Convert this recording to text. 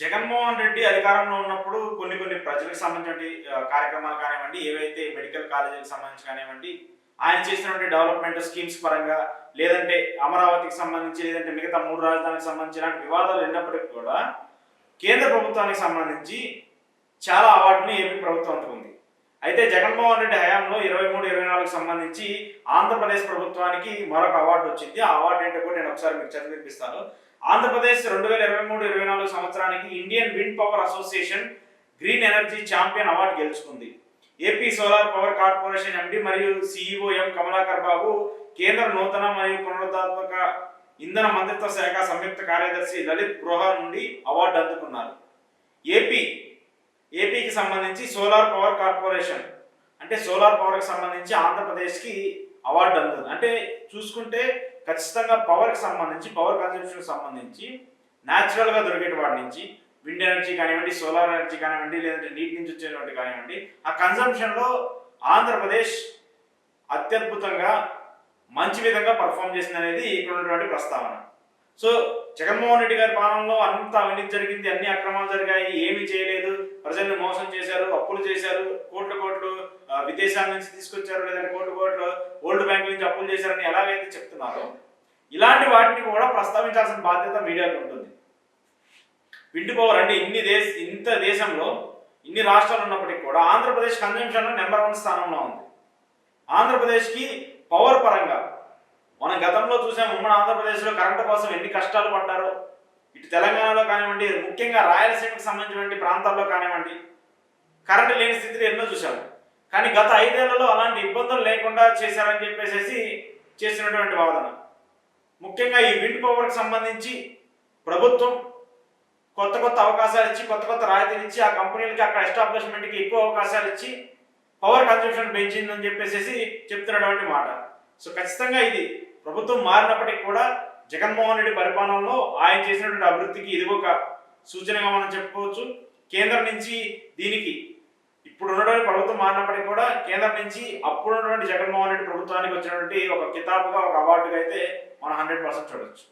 జగన్మోహన్ రెడ్డి అధికారంలో ఉన్నప్పుడు కొన్ని కొన్ని ప్రజలకు సంబంధించిన కార్యక్రమాలు కానివ్వండి ఏవైతే మెడికల్ కాలేజీలకు సంబంధించి కానివ్వండి ఆయన చేసినటువంటి డెవలప్మెంట్ స్కీమ్స్ పరంగా లేదంటే అమరావతికి సంబంధించి లేదంటే మిగతా మూడు రాజధానికి సంబంధించిన వివాదాలు ఉన్నప్పటికీ కూడా కేంద్ర ప్రభుత్వానికి సంబంధించి చాలా అవార్డుని ఏపీ ప్రభుత్వం అందుకుంది. అయితే జగన్మోహన్ రెడ్డి హయాంలో ఇరవై మూడు ఇరవై నాలుగు సంబంధించి ఆంధ్రప్రదేశ్ ప్రభుత్వానికి మరొక అవార్డు వచ్చింది. ఆ అవార్డు ఏంటో కూడా నేను ఒకసారి మీకు చదివిపిస్తాను. ఆంధ్రప్రదేశ్ రెండు వేల ఇరవై మూడు ఇరవై నాలుగు సంవత్సరానికి Indian wind power association green energy champion award గెలుచుకుంది. AP solar power corporation MD మరియు సిఇఓ ఎం కమలాకర్ బాబు కేంద్ర నూతన మరియు పునరుద్ధాత్మక ఇంధన మంత్రిత్వ శాఖ సంయుక్త కార్యదర్శి లలిత్ గృహ నుండి అవార్డు అందుకున్నారు. ఏపీ ఏపీకి సంబంధించి సోలార్ పవర్ కార్పొరేషన్ అంటే సోలార్ పవర్కి సంబంధించి ఆంధ్రప్రదేశ్కి అవార్డు అందుతుంది. అంటే చూసుకుంటే ఖచ్చితంగా పవర్కి సంబంధించి పవర్ కన్జంప్షన్కి సంబంధించి న్యాచురల్గా దొరికే వాటి నుంచి విండ్ ఎనర్జీ కానివ్వండి సోలార్ ఎనర్జీ కానివ్వండి లేదంటే నీటి నుంచి వచ్చేటువంటి కానివ్వండి ఆ కన్జంప్షన్లో ఆంధ్రప్రదేశ్ అత్యద్భుతంగా మంచి విధంగా పర్ఫామ్ చేసింది అనేది ఇక్కడ ఉన్నటువంటి ప్రస్తావన. సో జగన్మోహన్ రెడ్డి గారి పాలనలో అంత అవినీతి జరిగింది అన్ని అక్రమాలు జరిగాయి ఏమీ చేయలేదు. ప్రజల్ని మోసం చేశారు అప్పులు చేశారు కోట్ల కోట్లు విదేశాల నుంచి తీసుకొచ్చారు లేదంటే కోట్ల కోట్లు ఓల్డ్ బ్యాంక్ నుంచి అప్పులు చేశారని ఎలాగైతే చెప్తున్నారో ఇలాంటి వాటిని కూడా ప్రస్తావించాల్సిన బాధ్యత మీడియాకు ఉంటుంది. విండ్ ఇన్ని దేశ ఇంత దేశంలో ఇన్ని రాష్ట్రాలు ఉన్నప్పటికీ కూడా ఆంధ్రప్రదేశ్ కన్జంప్షన్లో నెంబర్ వన్ స్థానంలో ఉంది. ఆంధ్రప్రదేశ్కి పవర్ పరంగా మనం గతంలో చూసాం ఉమ్మడి ఆంధ్రప్రదేశ్లో కరెంటు కోసం ఎన్ని కష్టాలు పడ్డారో. ఇటు తెలంగాణలో కానివ్వండి ముఖ్యంగా రాయలసీమకు సంబంధించినటువంటి ప్రాంతాల్లో కానివ్వండి కరెంటు లేని స్థితిలో ఎన్నో చూశాము కానీ గత ఐదేళ్ళలో అలాంటి ఇబ్బందులు లేకుండా చేశారని చెప్పేసి చేసినటువంటి వాదన. ముఖ్యంగా ఈ విండ్ పవర్కి సంబంధించి ప్రభుత్వం కొత్త కొత్త అవకాశాలు ఇచ్చి కొత్త కొత్త రాయితీలు ఇచ్చి ఆ కంపెనీలకి అక్కడ ఎస్టాబ్లిష్మెంట్కి ఎక్కువ అవకాశాలు ఇచ్చి పవర్ కన్సంప్షన్ పెంచిందని చెప్పేసి చెప్తున్నటువంటి మాట. సో ఖచ్చితంగా ఇది ప్రభుత్వం మారినప్పటికీ కూడా జగన్మోహన్ రెడ్డి పరిపాలనలో ఆయన చేసినటువంటి అభివృద్ధికి ఇది ఒక సూచనగా మనం చెప్పుకోవచ్చు. కేంద్రం నుంచి దీనికి ఇప్పుడు ఉన్నటువంటి ప్రభుత్వం మారినప్పటికీ కూడా కేంద్రం నుంచి అప్పుడు ఉన్నటువంటి జగన్మోహన్ రెడ్డి ప్రభుత్వానికి వచ్చినటువంటి ఒక కితాబుగా ఒక అవార్డుగా అయితే మనం హండ్రెడ్ పర్సెంట్ చూడవచ్చు